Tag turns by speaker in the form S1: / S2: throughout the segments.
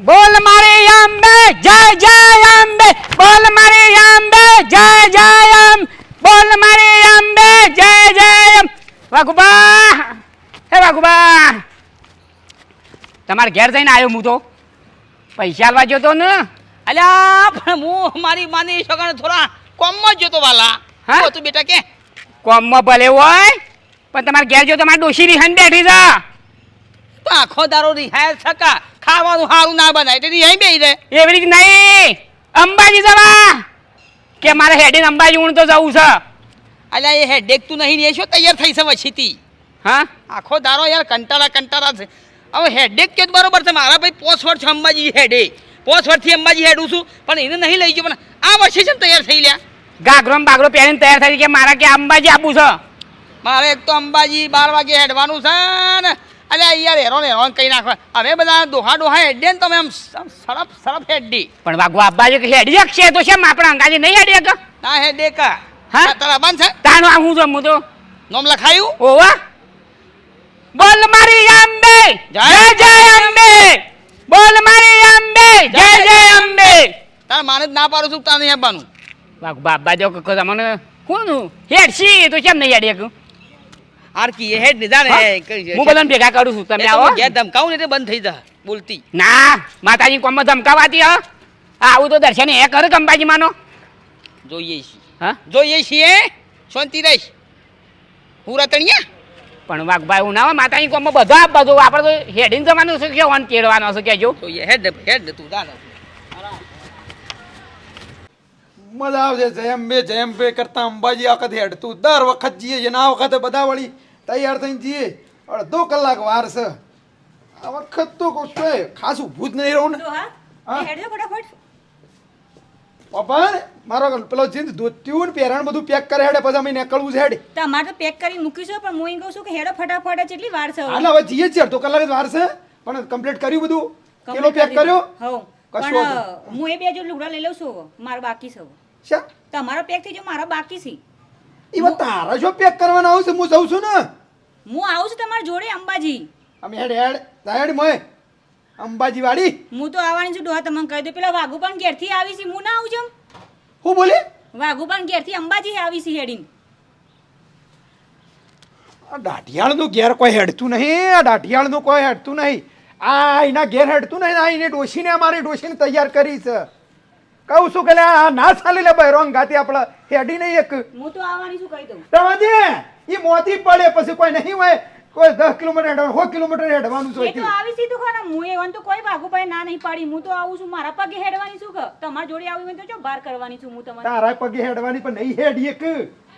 S1: બોલ મારી અંબે જય જય અંબે બોલ મારી અંબે જય જય અંબ બોલ મારી અંબે જય જય અંબ વાઘુબા હે વાઘુબા. તમારે ઘેર જઈને આવ્યો હું તો. પૈસા આલવા ગયો તો ને?
S2: અલ્યા પણ હું મારી માની છોકરાને થોડા કોમમાં જ તો વાલા.
S1: હા?
S2: તું બેટા કે?
S1: કોમમાં ભલે હોય પણ તમારે ઘેર જો મારે ડોશી રિહાન બેઠી છે
S2: તો આખો દારો રિહાય છકા ખાવાનું સારું ના બનાય. તેથી અહીં બેહી રહે.
S1: એવી રીત નહીં. અંબાજી જવા. કે મારે હેડેન અંબાજી ઊણ તો જવું છે.
S2: અલ્યા એ હેડેક તું નહીં રહેશો તૈયાર થઈ છે વછીથી
S1: હા?
S2: આખો દારો યાર કંટાળા કંટાળા છે. હવે હેડેક કે બરોબર છે. મારા ભાઈ પોસ વર્ષ અંબાજી હેડે. પોસ વર્ષથી અંબાજી હેડું છું પણ એને નહીં લઈ ગયો. પણ આ વર્ષે છે તૈયાર થઈ લ્યા.
S1: ગાઘરો બાઘરો પહેરીને તૈયાર થઈ કે મારા કે અંબાજી આપું છે.
S2: મારે એક તો અંબાજી બાર વાગે હેડવાનું છે ને. અલ્યા યાર હેરોન હેરોન કહી નાખવા. હવે બધા દોહા દોહા હેડે ને તમે આમ સરફ સરફ હેડી
S1: પણ વાગવા અંબાજી કે હેડી છે તો શેમ આપણે અંગાજી નહીં હેડી કે
S2: ના હેડે કા.
S1: હા?
S2: તારા બંધ છે?
S1: તાનો આ હું છું હું તો?
S2: નોમ લખાયું?
S1: ઓવા બોલ મારી અંબે.
S2: જય
S1: જય અંબે. બોલ મારી અંબે. જય જય. અંબે.
S2: તારા માને જ ના પાડું છું તાને હેબાનું હેડવાનું.
S1: વાગ બાબા જો કે તમને કોનું? હેડશી તો કેમ નહીં હેડી શકું
S2: આર એ હેડ ને
S1: હા? હું બધાને ભેગા કરું છું તમે આવો.
S2: કે ધમકાવું ને એટલે બંધ થઈ જા બોલતી.
S1: ના માતાજી કોમમાં ધમકાવાતી હા? આવું તો દર્શન એ કર કંબાજી માનો.
S2: જોઈએ છીએ
S1: હા?
S2: જોઈએ છીએ. શાંતિ રહીશ હું રતણિયા?
S1: પણ વાઘભાઈ હું ના હોય માતાજી કોમમાં બધો આપ બધું આપણે તો હેડીને જવાનું છે કે ઓન કેળવાનો છે કેજો.
S2: જોઈએ હેડ હેડ તું જા ને.
S3: મજા આવશે જયમ બે જયમ બે કરતા અંબાજી આ વખત હેડતું દર વખત જઈએ છે આ વખતે બધા વળી તૈયાર થઈને જઈએ અડધો કલાક વાર છે આ વખત તો કહું છું ખાસ ઊભું જ નહીં રહું ને હા. પપ્પા મારો પેલો જીન્સ ધોત્યું ને પહેરણ બધું પેક કરે હેડે પછી અમે નીકળવું છે હેડે
S4: તમારે તો પેક કરી મૂકીશું છે પણ હું એમ કહું છું કે હેડો ફટાફટ કેટલી વાર છે.
S3: હાલ હવે જઈએ છીએ અડધો કલાક જ વાર છે પણ કમ્પ્લીટ કર્યું બધું પેલો પેક કર્યો. કશો
S4: અ, હું એ બે જો લુગડા લઈ લઉં છું. મારો બાકી છે.
S3: શા?
S4: તમારો પેક થઈ જો મારો બાકી છે.
S3: એમાં તારા જો પેક કરવાના આવશે હું જઉં છું ને?
S4: હું આવું છું તમારી જોડે અંબાજી.
S3: અમે હેડ હેડ હેડ મોય. અંબાજી વાડી
S4: હું તો આવવાની છું ડોહા તમને કહી દો પેલા વાઘુ પણ ઘેરથી આવી છે હું ના આવું છું?
S3: હું બોલી?
S4: વાઘુ પણ ઘેરથી અંબાજી આવી છે હેડીન.
S3: આ દાઢિયાળનું ઘેર કોઈ હેડતું નહીં આ દાઢિયાળનું કોઈ હેડતું નહીં. આ એના ઘેર હેડતું નહીં આ એને ડોશીને અમારી ડોશીને તૈયાર કરી છે. કહું છું કે લે આ ના ચાલે લે બહેરોંગ ગાતી આપણે હેડી નહીં એક.
S4: હું તો આવવાની છું કહી દઉં.
S3: રવા એ મોતી પડે પછી કોઈ નહીં હોય કોઈ દસ કિલોમીટર હેડવાનું સો કિલોમીટર હેડવાનું
S4: એ તો આવી સીધું ખરા હું એવાનું તો કોઈ વાઘુભાઈ ના નહીં પાડી હું તો આવું છું મારા પગે હેડવાની છું કે તમારી જોડે આવી હોય તો જો બાર કરવાની છું હું તમારા
S3: તારા પગે હેડવાની પણ નહીં હેડી એક.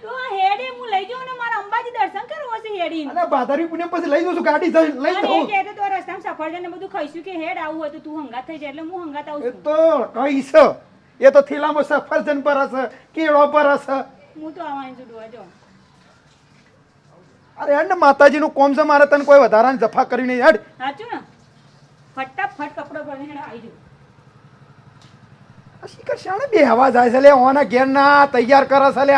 S4: તો હેડે હું લઈ જાઉં ને મારા અંબાજી દર્શન કરવા છે હેડી
S3: અને બાધારી પુણે પછી લઈ ગાડી
S4: અને એ તો રસ્તામાં સફરજન ને બધું ખાઈશું કે હેડ આવું હોય તો તું હંગાત થઈ જાય એટલે હું હંગાત આવું છું.
S3: તો કઈ છે એ તો થેલામાં સફરજન પર હશે કેળો પર હશે.
S4: હું તો આવવાની છું જો.
S3: અરે હેડ ને માતાજીનું કોમ છે મારે તને કોઈ વધારાની જફા કરી નહીં હેડ.
S4: સાચું ને? ફટાફટ કપડો ભરીને આવી જાઉં.
S3: શિખર શાણે બે હવા જાય છે લે ઓના ઘેર ના તૈયાર કરે છે લે.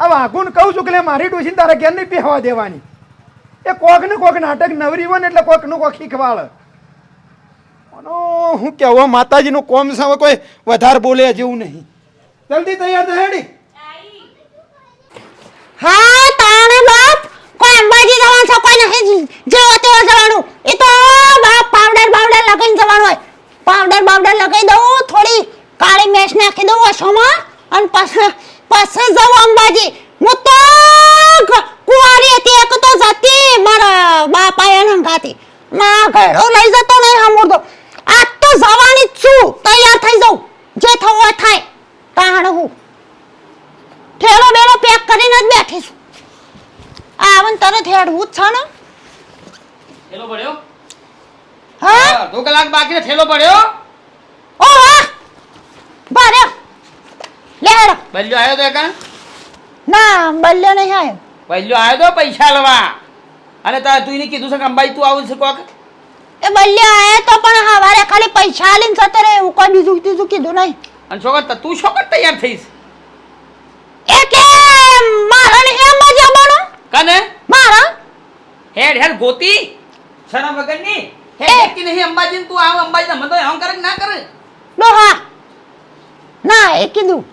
S3: આ વાઘુને કહું છું કે લે મારી ડોસીને તારા ઘેર નહીં પહેવા દેવાની. એ કોક ને કોક નાટક નવરી હોય ને એટલે કોકનું કોક શીખવાડે. આનો હું કહેવા માતાજીનું કોમ સામે કોઈ વધારે બોલે જેવું નહીં. જલ્દી તૈયાર થાય હેડી.
S5: હા, તાણે બાપ, કોઈ અંબાજી જવાનું છે, કોઈ નહીં. જેવો તેવો જવાનું. એ તો, બાપ પાવડર બાવડર લગાઈને જવાનું હોય. પાવડર પાવડર લગાઈ દઉં, થોડી કાળી મેશ નાખી દઉં ઓછોમાં. અને પછી પછી જવું અંબાજી. હું તો કુંવારી હતી, એક તો જતી, મારા બાપ આયા હંગાતી ના, ઘડો લઈ જતો નહીં સાંભળતો આજ તો જવાની જ છું તૈયાર થઈ જાઉં જે થવું હોય થાય. તાણ હું. ઠેલો બેલો પેક કરીને જ બેઠી છું આવન તરત હેડવું જ છે ને.
S2: ઠેલો પડ્યો?
S5: હા?
S2: અડધો કલાક બાકી ઠેલો થેલો પડ્યો?
S5: ઓ હા ભારે. લે હેડો
S2: બલ્યો આવ્યો તો એકા
S5: ના બલ્યો નહીં આવ્યો
S2: બલ્યો આવ્યો તો પૈસા લેવા. અને તાર તું એને કીધું છે કે અંબાઈ તું આવું છે કોક?
S5: એ બલ્યા આયા તો પણ હવારે ખાલી પૈસા આલીને જતો રે હું કોઈ બીજું બીજું કીધું નહીં.
S2: અને છોકર તું છોકર કર તૈયાર થઈશ?
S5: એ કે મારણ એમ અંબાજી આવવાનું
S2: કને?
S5: મારા?
S2: હેડ હેડ ગોતી. શરમ વગરની? હે કે નહીં અંબાજી તું આવ અંબાજી મને તો એમ કરે કર ના કરે?
S5: ડોહા ના એ કીધું.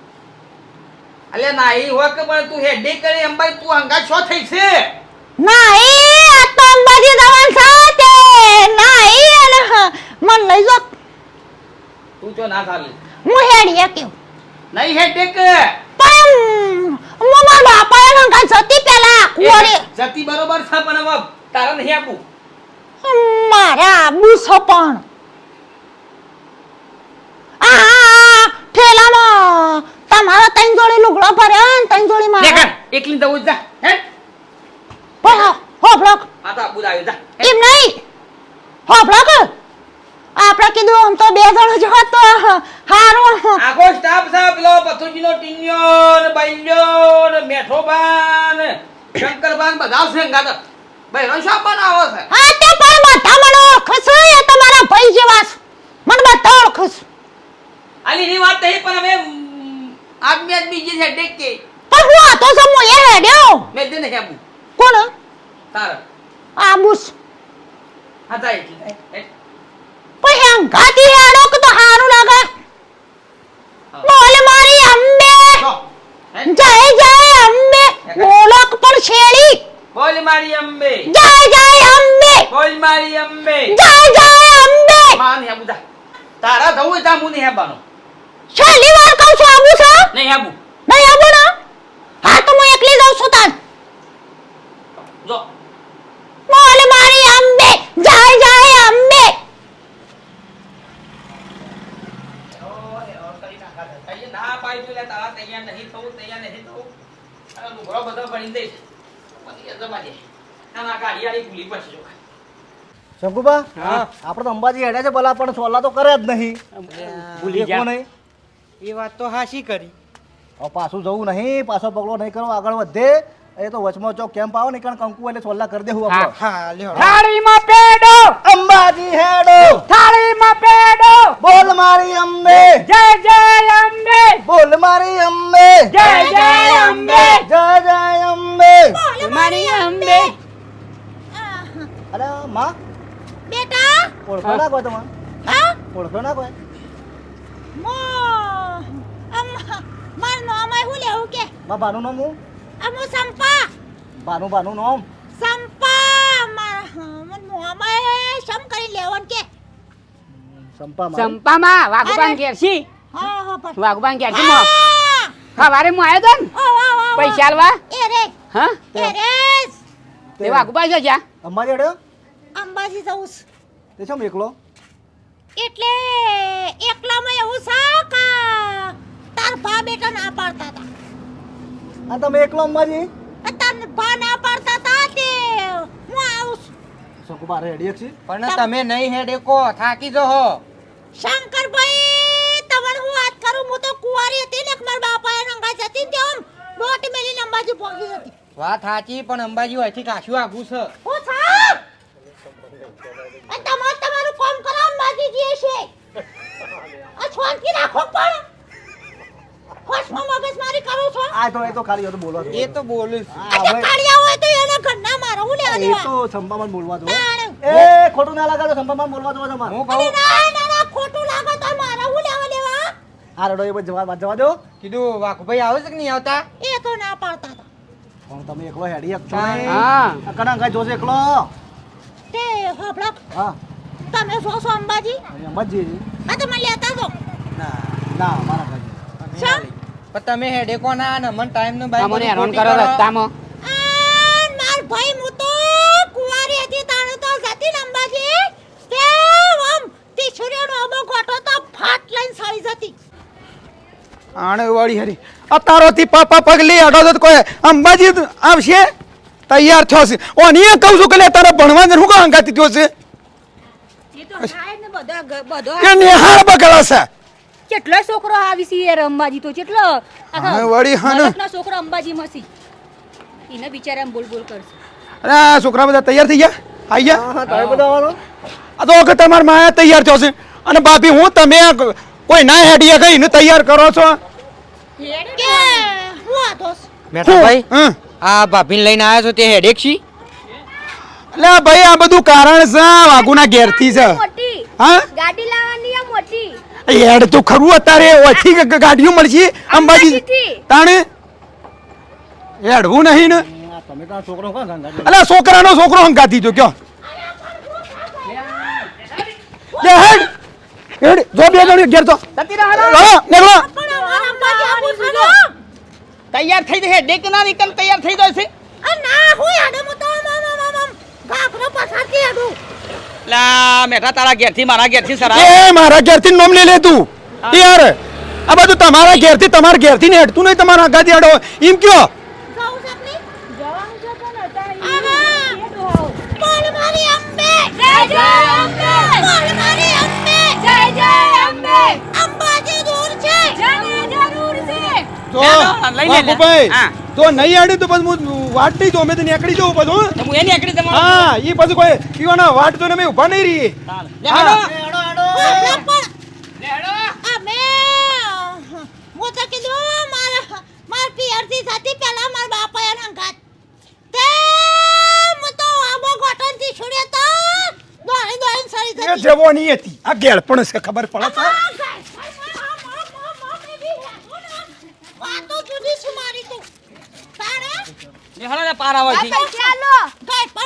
S2: અલે ના એ હોય કે પણ તું હેડ કરે અંબાજી તું હંગા છો થઈ છે
S5: ના એ આ તો અંબાજી જવાનું સાથે ના એ અને મન લઈ જો
S2: તું ચો ના ચાલે
S5: હું હેડીએ કેવું
S2: નહીં હેડેક
S5: પણ મમ્મા બાપાએ નંગા જતી પેલા કુંવરે
S2: જતી બરોબર છે પણ હવે તારા નહીં આપું
S5: મારા આબુ છો પણ આ ઠેલામાં તમારા ત્રણ જોડી લુગડો ભર્યા ત્રણ જોડી મારા
S2: એકલી જવું જા હે
S5: પણ હોભળો
S2: આ તો આબુ આવ્યો જા?
S5: એમ નહીં હોભળો કે આપણે કીધું આમ તો બે જણ જ હોત તો હારું
S2: આખો સ્ટાફ સાહેબ પેલો પથુજીનો ટીન્યો ને બૈલ્યો ને મેઠો બાન શંકર બાન બધા છે ગાત બહેનો શા બનાવો છે
S5: હા તે પણ બધા મને ઓળખે છે એ તમારા ભાઈ જેવા છે મને બધા ઓળખે છે
S2: આલી ની વાત નહીં પણ હવે આદમી આદમી જે છે ડેકે
S5: પણ હું આ તો સમો એ હેડ્યો
S2: મેં દે નહીં તાર. હા તા
S5: પછી અંગાથી આડો કે તો હારું લાગે?
S2: હા.
S5: બોલ મારી અંબે.
S2: હે?
S5: જય જય અંબે. બોલક પણ શેળી
S2: બોલ મારી અંબે.
S5: જય જય અંબે.
S2: બોલ મારી અંબે.
S5: જય જય અંબે.
S2: માં નહીં આપું તારા ધવું તા હું નહીં આપવાનું
S5: છેલ્લી વાર કહું છું આબુ છો
S2: નહીં
S5: આબુ ને હા તો હું એકલી જાઉં છું તાન
S2: જો
S5: બોલ મારી અંબે જય જય અંબે
S2: કહીએ ના પાડી તું લે તારા તૈયાર નહીં થવું તૈયાર નહીં થવું અને લુગડો બધો ભણી દઈશ પછી એ જવા દે ના ના ગાડીયાળી ભૂલી પડશે જો
S6: શંકુબા આપણે તો અંબાજી હેડ્યા છે ભલા પણ સોલા તો કરે જ નહીં.
S1: ભૂલી ગયા.
S6: નહીં
S7: એ વાત તો હાશી કરી.
S6: હવે પાછું જવું નહીં પાછો પગલો નહીં કરો આગળ વધે. એ તો વચમાં ચોક કેમ્પ આવો ને કારણ કંકુ એટલે સોલા કરી દેવું
S1: હા.
S6: આપણે.
S7: હા લ્યો.
S1: થાળીમાં પેડો.
S6: અંબાજી હેડો.
S1: થાળીમાં પેડો.
S6: બોલ મારી અંબે.
S1: જય જય અંબે.
S6: બોલ મારી અંબે.
S1: જય જય અંબે.
S6: જય જય અંબે.
S1: મારી અંબે.
S6: અરે માં.
S5: બેટા?
S6: ઓળખો ના કોઈ તમારે
S5: હા?
S6: ઓળખો ના કોઈ
S5: મો અમ માર નામ હું લેવું કે?
S6: મા બાનું નામ હું?
S5: અમુ સંપા.
S6: બાનું બાનું નામ?
S5: સંપા માર મન નામ સમ કરી લેવન કે?
S6: સંપા માં
S1: સંપામાં વાઘુબાન
S5: અરે.
S1: ઘેરસી
S5: હા હા પણ.
S1: વાઘુબાન ઘેરસી મો! સવારે મો આયો તો પૈસા આલવા?
S5: એ રે.
S1: હા?
S5: એ રે.
S1: તે વાઘુબા છે જ્યાં.
S6: હેડ્યો
S5: અંબાજી જવું છે.
S6: તે છે એકલો?
S5: એટલે એકલામાં એવું છે કે તાર ભા બેટા ના પાડતા હતા.
S6: આ તમે એકલો અંબાજી?
S5: તાર ભા ના પાડતા હતા તે. હું આવું છું.
S6: શંકુબા રેડી છે?
S7: પણ તમે નહીં હેડે કો થાકી જો હો
S5: શંકરભાઈ તમને હું વાત કરું? હું તો કુંવારી હતી ને મારા બાપાએ નંગા જતી ને તેમ બોટ મેલી અંબાજી પહોંચી હતી
S7: વાત સાચી પણ અંબાજી હોયથી કાશું આગું છે.
S5: હું તમારે તમારું કામ કરો અંબાજી છે આ શાંતિ રાખો પણ. હોશમાં મગજ મારી કરો છો.
S6: આ તો એ તો ખાલી હતું બોલવા
S7: એ તો બોલું છું.
S6: હા,
S5: આ
S6: હવે
S5: કાળિયા હોય તો એના ઘરના મારો હું લેવા
S6: એ તો સંપામાં બોલવા દો. એ ખોટું ના લાગે તો સંપામાં બોલવા દો તમારે.
S7: હું કહું?
S5: ના ના ના ખોટું લાગે તો મારા હું લેવા દેવા?
S6: આ રડો એ જવા વાત જવા દો.
S7: કીધું વાઘુભાઈ આવે છે કે નહીં આવતા?
S5: એ તો ના પાડતા
S6: પણ તમે એકલો હેડી એક છો
S1: હા.
S6: આ કના જોશે એકલો.
S5: તે હોબળો
S6: હા.
S5: તમે જો છો અંબાજી?
S6: અંબાજી મજી
S5: આ તમે લેતા જો
S7: ના
S6: ના મારા
S7: ભાઈ
S5: શા?
S7: પણ તમે હેડે કોના ને મને ટાઈમનું બાઈક
S1: મને હેરાન કરો રસ્તામાં.
S5: માર ભાઈ હું તો કુંવારી હતી તાણે તો જતી ને અંબાજી. તે આમ તીસુરીનો અમો ગોઠો તો ફાટ લઈને સળી જતી.
S3: આણે વાળી હરી. અતારોથી પાપા પગલી અડો તો કોઈ અંબાજી આવશે? તૈયાર થયો છે ઓની એ કહું છું કે લે તારે ભણવા હું કાં અંગાતી થયો છે?
S4: એ તો થાય ને બધા ગ- બધો
S3: કે નિહાળ બગડા છે.
S4: કેટલો છોકરો આવી છે યાર અંબાજી તો કેટલો?
S3: હા, વળી હા ને.
S4: છોકરો અંબાજી મસી એને બિચારા બોલ બોલ કરશે.
S3: અરે આ છોકરા બધા તૈયાર થઈ ગયા? આઈ ગયા?
S6: હા તમે બધા આવવાનો
S3: આ તો કે તમારા માયા તૈયાર થયો છે અને ભાભી હું તમે કોઈ ના હેડીએ કઈ ને તૈયાર કરો છો?
S5: કે હું આ દોસ
S7: મેઠાભાઈ?
S3: હં.
S7: આ ભાભીને લઈને આવ્યા છો તે હેડેક છી
S3: એટલે આ ભાઈ આ બધું કારણ છે વાઘુના ઘેરથી છે. હા?
S8: ગાડી લાવવાની આ મોટી.
S3: હેડ તો ખરું અત્યારે ઓછી ગાડીઓ મળશે. અંબાજી તાણે? હેડવું નહીં ને.
S6: આ તમે તો આ છોકરો કાં ગાંગા
S3: અલે છોકરાનો છોકરો હંગાતી જો કયો? લે હેડ. હેડ જો બે જણ ઘેર તો. નીકળો
S5: પણ અમારા અંબાજી આવું છે ને.
S2: તૈયાર થઈ જશે હેડેક ના નીકળ તૈયાર થઈ જશે
S5: આ ના હું યાડે મો તો મમ મમ ઘાઘરો પછાડતી હેડું.
S2: લા મેઠા તારા ઘેરથી મારા ઘેરથી સરા.
S3: એ મારા ઘેરથી નોમ લઈ લે તું. યાર આ બધું તમારા ઘેરથી તમારા ઘેરથી ને હેડતું નહીં તમારા હંગાથી હેડો એમ કયો?
S5: છે
S8: જવાનું છે પણ
S5: મારી અંબે
S8: જય જય અંબે
S5: મારી
S2: હા.
S3: તો નહીં હેડે તો પછી હું વાટ નહીં જોઉં મેં તો નીકળી જવું બધું
S2: હું. એની આકડી તમારો
S3: હા એ પછી કોઈ પીવાના વાટ જોઈને મેં ઊભા નહીં રહી
S2: લે હેડો.
S5: આપણે પણ
S2: લે હેડો.
S5: અમે હું તો કીધું મારા માર પિયરથી થતી પહેલા મારા બાપાએ રંગાત તે હું તો આબો ગોઠણથી છોડ્યો તો દોડી સરી
S3: જેવો નહીં હતી. આ ગેળ પણ છે ખબર પડે છે
S5: આ ગાય, ગાય, આ મો, મો, મો, બેબી, હેઠું ને. વાતો જુદી છે મારી તું. તારે?
S2: લે હેડો ને પાર આવે છે.
S8: ચાલો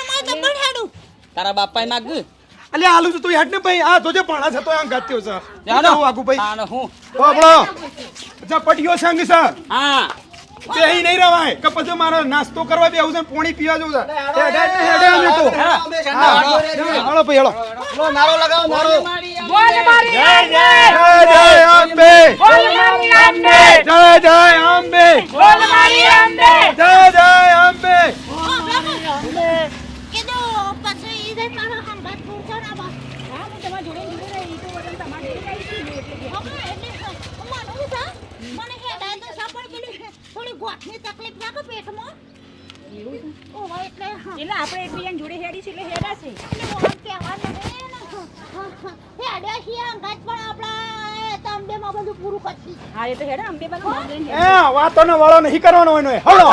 S5: પણ તો હેડું.
S2: તારા બાપાએ માગ
S3: અલે આલુ તો તું હેડ ને ભાઈ આ જોજે ભાણા છે તો ગાત્યો છે
S2: લે હું
S3: આગુ ભાઈ
S2: તાનો હું
S3: ઝપટીયો સંગ છે
S2: હા
S3: બેહી નહીં રવાય કે પછી મારે નાસ્તો કરવા બેહું છે પોણી પાણી પીવા જવું છે હેડ હેડ અમે તો હાલો ભાઈ હાલો
S6: નારો લગાવો નારો
S1: બોલ મારી અંબે!
S3: જય જય અંબે!
S1: બોલ મારી અંબે!
S3: જય જય અંબે!
S1: બોલ મારી
S3: જય જય
S5: ગોઠની તકલીફ લાગે પેટમાં. એટલે
S4: આપણે એકબીજાની જોડે હેડી છે એટલે હેડા છે
S5: એટલે હું આમ કહેવાનું હેડ્યા છીએ અંગાત પણ આપણા તાંબેમાં બધું પૂરું કરશી.
S4: હા એ તો હેડા અંબે બાનું નામ લઈને
S3: એ વાતોનો વાળો નહીં કરવાનો એનો એ. હળો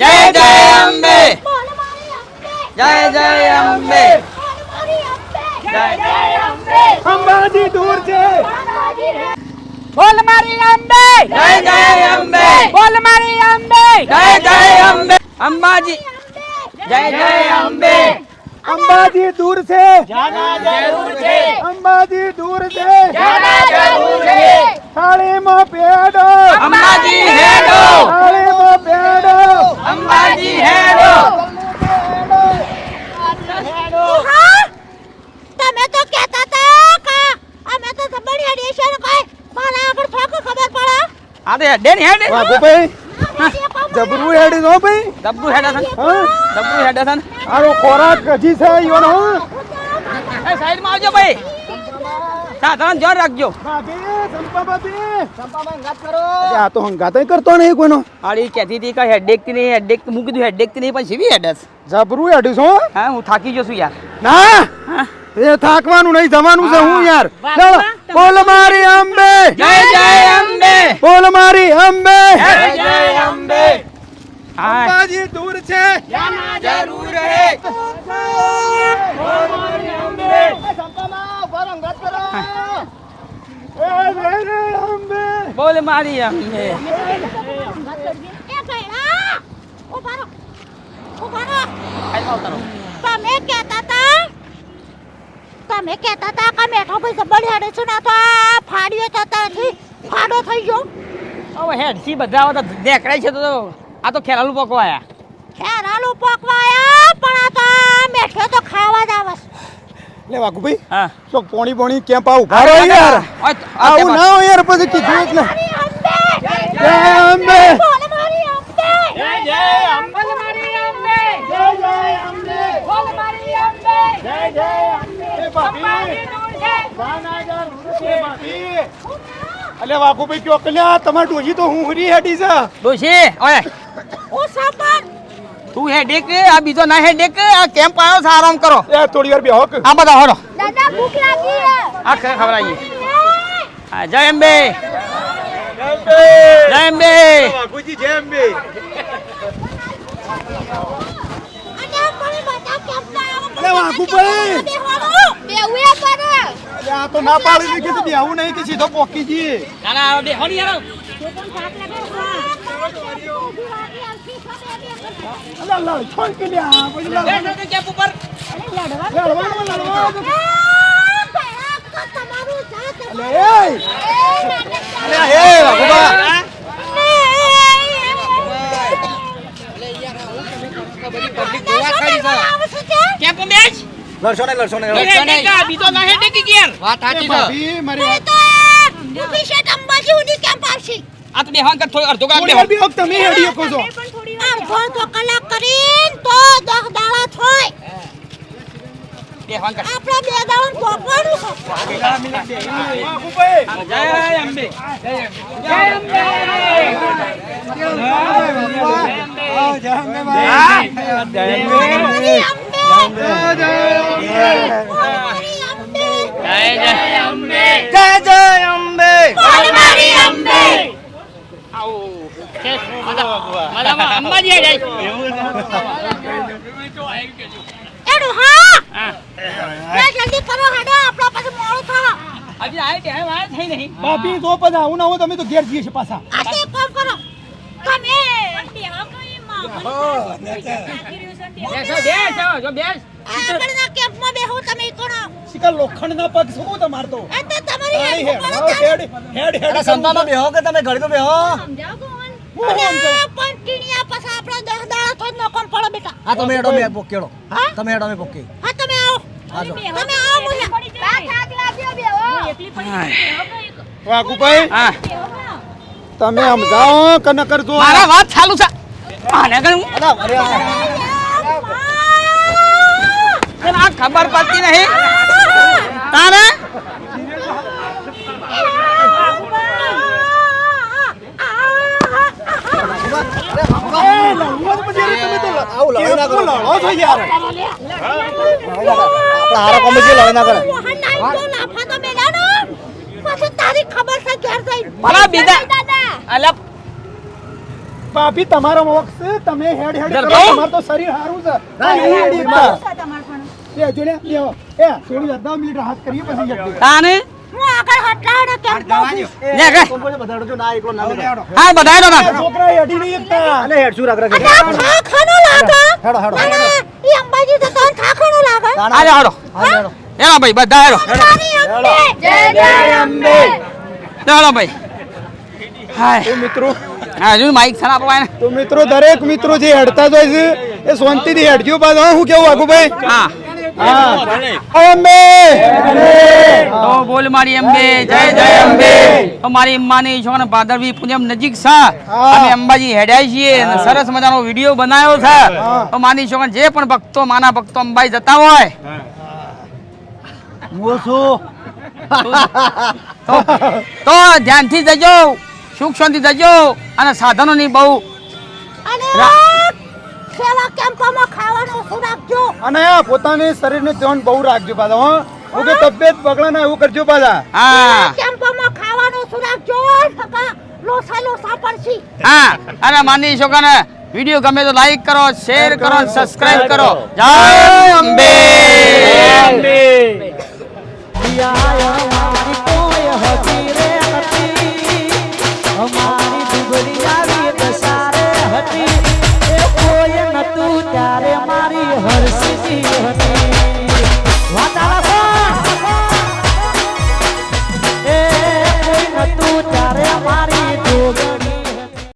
S2: જય જય અંબે.
S5: બોલ મારી અંબે.
S2: જય જય અંબે.
S5: બોલ મારી અંબે.
S2: જય જય અંબે.
S3: અંબાજી દૂર છે.
S1: બોલ મારી અંબે.
S2: જય જય અંબે.
S1: બોલ મારી અંબે.
S2: જય જય અંબે. અંબાજી. જય જય અંબે.
S3: અંબાજી દૂર છે. અંબાજી દૂર છે.
S2: જરૂર છે.
S3: થાળીમાં પેડો
S2: અંબાજી હેડો
S3: થાળીમાં પેડો
S2: અંબાજી હેડો
S5: હા? તમે તો કહેતા હતા કે અમે તો જબર હેડીએ છીએ ને કાંઈ. મારા આગળ થોડું ખબર પડે.
S2: હેડે
S5: તો
S3: જબરું હેડી નો ભાઈ.
S2: ડબ્બુ હેડે
S3: હા.
S2: ડબ્બુ હેડે છે
S3: આરો ખોરાક હજી છે ઈવન હો.
S2: એ સાઈડમાં આવજો ભાઈ. સાધન જોર રાખજો.
S3: ભાભી સંપા અરે આ તો હંગાત કરતો નહીં કોઈનો.
S2: આડી કેતી હતી કે હેડેકથી નહીં હેડેક મૂકી દીધું હેડેકથી નહીં પણ સીવી હેડસ
S3: જબરું હેડું છું
S2: હા. હું થાકી ગયો છું યાર.
S3: ના. એ થાકવાનું નહીં જવાનું છે હું યાર. ચલો બોલ મારી અંબે.
S2: જય જય અંબે.
S3: બોલ મારી અંબે.
S2: જય જય અંબે.
S3: અંબાજી દૂર છે.
S2: જરૂર હે.
S3: એ રે રે અંબે.
S2: બોલ મારી અંબે.
S5: એ ઓ ભારો આઈ આવતા રહો તમે હતા તમે કહેતા હતા કે મેઠો ભાઈ જબર હેડે છે ને તો આ ફાડ્યો તો ત્યાંથી ફાડો થઈ ગયો.
S2: હવે હેડ સી બધા તો દેખાય છે તો આ તો ખેરાલુ પકવાયા.
S5: ખેરાલુ પકવાયા પણ આ તો મેઠો તો ખાવા જ આવે લે
S3: લે વાઘુભાઈ
S2: હા.
S3: તો પોણી પોણી કેમ આવું ઊભા યાર. આવું ના હોય યાર પછી કીધું એટલે
S5: મારી અંબે
S3: જય અંબે
S5: બોલ મારી અંબે
S1: બોલ મારી અંબે બોલ મારી અંબે અંબાજી દૂર છે
S3: અલે વાઘુભાઈ કયો કલ્યા તમાર ડોજી તો હું હરી હેડી છે.
S2: ડોશી ઓય.
S5: ઓ સાપર
S2: તું હેડેક આ બીજો ના હેડેક આ કેમ્પ આવ્યો છે આરામ કરો.
S3: એ થોડી વાર બેહો કે.
S2: આ બધા હોરો
S8: દાદા ભૂખ લાગી છે.
S2: આ ખબર ખવડાવીએ હા જય અંબે. જય અંબે.
S3: વાઘુજી જય અંબે.
S5: અને આ મને બધા
S3: અરે વાઘુભાઈ. આ તો ના પાડી દીધી કે બેહવું નહીં કે સીધો પોકી જઈએ.
S2: ના ના બે હોની યાર
S3: કેમ્પ લા
S6: લડશો નહીં લડશો નહીં.
S2: હેડે કા બીજો ના હેડે કે ગેર
S7: વાત સાચી છે.
S3: ભાભી મારી વાત તો
S5: અભિષેક અંબાજી ઉડી કેમ આવશે
S2: આ તો બેહાન કર થોડી અડધો કલાક
S3: થોડી
S2: બેહો
S3: વાર તમે હેડી કો છો.
S5: અડધો તો કલાક કરીન તો દસ દાડા થોય.
S2: બેહાન કર
S5: આપણે બે દાડા પોપવાનું છે.
S2: જય અંબે.
S9: જય અંબે.
S3: જય અંબે. ભાઈ
S5: અંબે.
S2: જય જય અંબે.
S6: જય જય અંબે.
S5: મારી અંબે
S2: આવો મજામાં અંબાજી હેડે
S5: એડું હા
S2: હા
S5: બે જલ્દી કરો હેડો આપણા પાસે મોડું થાય
S2: કે વાત થઈ નહીં
S3: ભાભી તો પછી આવું ના હોય તમે તો ઘેર જઈએ છે પાછા
S2: બેસો બેસો જો બેસ.
S5: આગળના કેમ્પમાં બેહો તમે કરો
S3: શિકાર લોખંડ પગ શું તમાર તો?
S5: એ તો તમારી
S3: હેડ હેડ. હેડ હેડ
S6: બેહો કે તમે ઘડી તો બેહો
S5: અને પણ ટીણિયા પાસે આપણે દસ દાડા થોઈ નોકમ પડો બેટા.
S6: હા તમે હેડો મેં પોકેડો.
S5: હા?
S6: તમે હેડો મેં પોકે.
S5: હા તમે આવો. તમે આવો મુયા બા થાક લાગ્યો બેહો.
S4: એકલી પડી
S3: વાઘુભાઈ
S2: હા.
S3: તમે સમજાવો કે ન કરજો
S2: મારા વાત ચાલુ છે. આને
S6: કરું અરે
S2: તને ખબર પડતી નહીં? તારે?
S5: દાદા
S3: તમારો મોક્ષ છે. તમે હેડ હેડ કરો.
S2: જરભાઈ.
S3: તો શરીર સારું છે. એ થોડી મિનિટ કરીએ પછી.
S2: તાને
S5: હું આગળ કેમ
S2: લે કે
S6: કોમ કોઈ બધાડો ના એકલો ના
S2: હા બધાય ના.
S3: છોકરા હેડી નહીં એકતા.
S6: અલે હેડ શું રાખ રાખ
S5: આ ખાનો લાગે.
S6: હેડો હેડો
S5: ના ના ઈ અંબાજી તો તને ખા લાગે.
S2: હાલો હાલો.
S6: હા, હેડો.
S2: એનો ભાઈ બધા હેડો.
S5: મારી જય જય અંબે.
S2: ચાલો ભાઈ. હાય.
S3: મિત્રો.
S2: હજુ માઈક સના પવાય
S3: તો મિત્રો દરેક મિત્રો જે હેડતા જ હોય છે એ શાંતિથી હેડજો પાછો. હું કેવું વાઘુભાઈ?
S2: ભાઈ
S3: હા. અંબે
S2: તો બોલ મારી અંબે જય જય અંબે તો મારી અંબાની છોકરા ભાદરવી પૂનમ નજીક છે. અમે અંબાજી હેડાય છીએ સરસ મજાનો વીડિયો બનાવ્યો છે. તો માની છોકરા જે પણ ભક્તો માના ભક્તો અંબાઈ જતા હોય.
S6: હું છું.
S2: તો તો ધ્યાનથી જજો સુખ શાંતિ જજો અને સાધનોની બહુ
S5: સેવા કેમ્પમાં ખાવાનું ઓછું રાખજો?
S3: અને આ પોતાની શરીરને ધ્યાન બહુ રાખજો પાછા હો. હું કે તબિયત બગડે ના એવું કરજો પાછા.
S2: હા.
S5: કેમ્પમાં ખાવાનું ઓછું રાખજો? નકા લોસા લોસા પડશી.
S2: હા. અને માની છોકરાને વીડિયો ગમે તો લાઈક કરો શેર કરો સબસ્ક્રાઇબ કરો. જય અંબે.
S3: અંબે.